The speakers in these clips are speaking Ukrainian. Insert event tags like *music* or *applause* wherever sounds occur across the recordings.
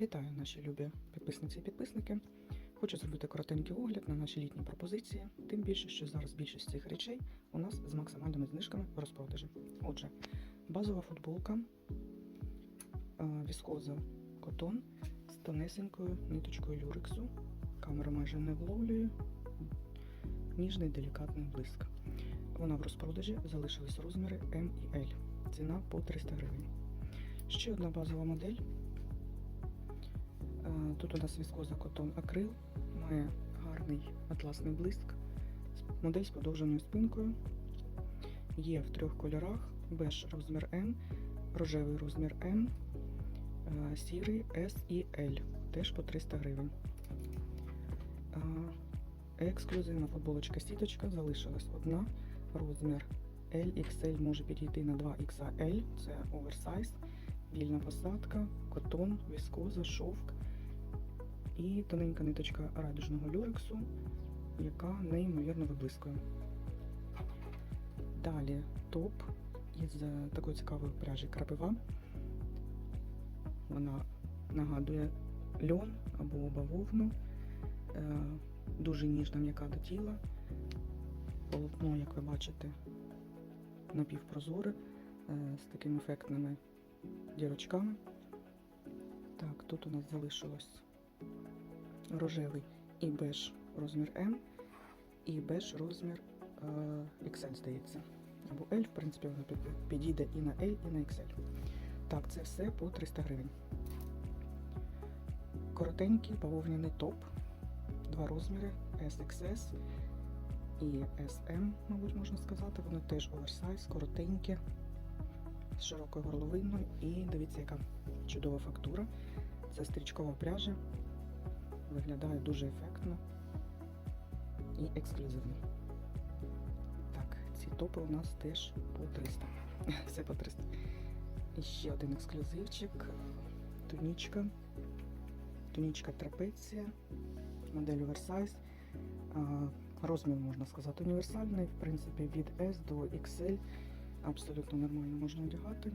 Вітаю наші любі підписниці і підписники. Хочу зробити коротенький огляд на наші літні пропозиції, тим більше, що зараз більшість цих речей у нас з максимальними знижками в розпродажі. Отже, базова футболка, е, віскоза котон з тонесенькою ниточкою люрексу. Камера майже не вловлює. Ніжний делікатний блиск. Вона в розпродажі залишились розміри М і L. Ціна по 300 гривень. Ще одна базова модель. Тут у нас віскоза котон акрил, має гарний атласний блиск, модель з подовженою спинкою. Є в трьох кольорах: беж розмір М, рожевий розмір М, е, сірий S і L, теж по 300 гривень. Е, Ексклюзивна футболочка сіточка. Залишилась одна. Розмір LXL може підійти на 2XL, це оверсайз, вільна посадка, котон, віскоза, шовк і тоненька ниточка радужного люрексу, яка неймовірно виблискує. Далі топ із е, такої цікавої пряжі крапива. Вона нагадує льон або бавовну, е, дуже ніжна м'яка до тіла. Полотно, як ви бачите, напівпрозоре е, з такими ефектними дірочками. Так, тут у нас залишилось рожевий і беж розмір М, і беж розмір е, XL, здається. Або L, в принципі, воно підійде і на L, і на XL. Так, це все по 300 гривень. Коротенький бавовняний топ. Два розміри SXS і SM, мабуть, можна сказати. Вони теж оверсайз, коротенькі, з широкою горловиною. І дивіться, яка чудова фактура. Це стрічкова пряжа. Виглядає дуже ефектно і ексклюзивно. Так, ці топи у нас теж по 300. *laughs* Все по 300. І ще один ексклюзивчик. Тунічка. Тунічка трапеція. Модель оверсайз. Розмір, можна сказати, універсальний. В принципі, від S до XL абсолютно нормально можна одягати.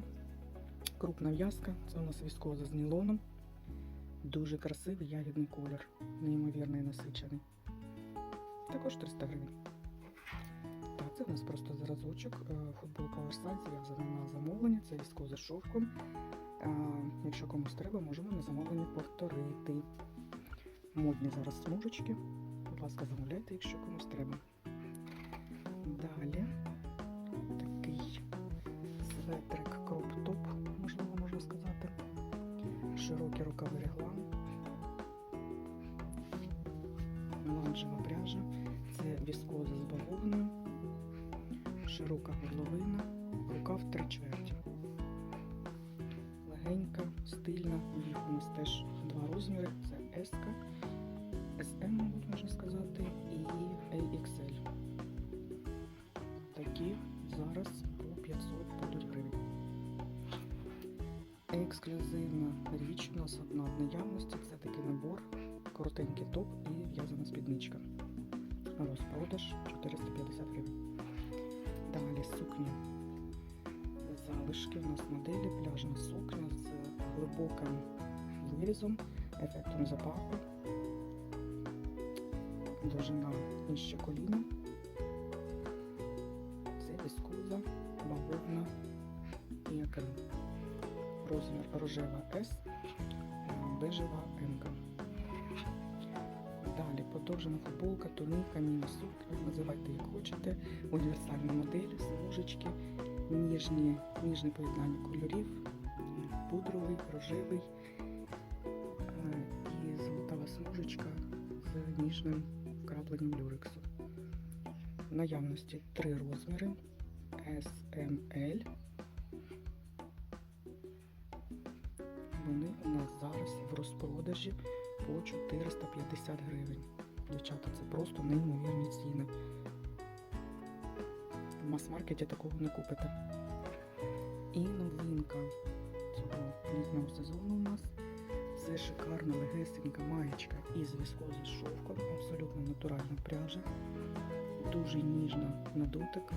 Крупна в'язка. Це у нас віскоза з нілоном. Дуже красивий ягідний колір, неймовірний насичений. Також 300 гривень. Так, це у нас просто зразочок. е, Футболка оверсайз, я взяла на замовлення, це віскоза з шовком. Е, Якщо комусь треба, можемо на замовлення повторити. Модні зараз смужечки. Будь ласка, замовляйте, якщо комусь треба. Далі такий светрик Широкі рукави реглан. Меланжева пряжа. Це віскоза з бавовною. Широка горловина. Рукав три чверті. Легенька, стильна. Їх у нас теж два розміри. Це S, SM, можна сказати, і LXL. Ексклюзивна річ у нас одна в наявності. Це такий набор, коротенький топ і в'язана спідничка. Розпродаж 450 гривень. Далі сукня. Залишки у нас моделі, пляжна сукня з глибоким вирізом, ефектом запаху. Довжина нижче коліна. Це віскоза, бавовна і акрил розмір рожева S, е, бежева М. Далі подовжена футболка, туніка, міні-сукня, називайте як хочете, універсальна модель, смужечки, ніжні, ніжне поєднання кольорів, пудровий, рожевий е, і золотава смужечка з ніжним вкрапленням люрексу. В наявності три розміри S, M. Вони у нас зараз в розпродажі по 450 гривень. Дівчата, це просто неймовірні ціни. В мас-маркеті такого не купите. І новинка цього літнього сезону у нас це шикарна легесенька маєчка із віскози з шовком, абсолютно натуральна пряжа, дуже ніжна на дотик,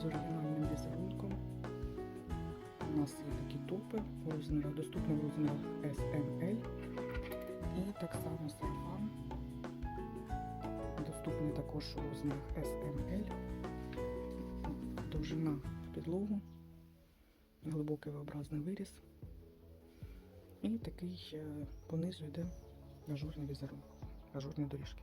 з оригінальним візерунком. На нас є такі топи в розмірах, доступні в розмірах SML. І так само сарафан. Доступний також у розмірах SML. Довжина підлогу, глибокий V-образний виріз. І такий е, понизу йде ажурний візерунок, ажурні доріжки.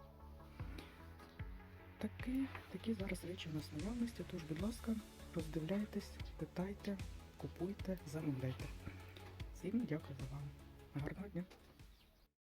Такі, такі зараз речі у нас наявності, тож, будь ласка, роздивляйтесь, питайте, купуйте, замовляйте. Всім дякую за вам. Гарного дня!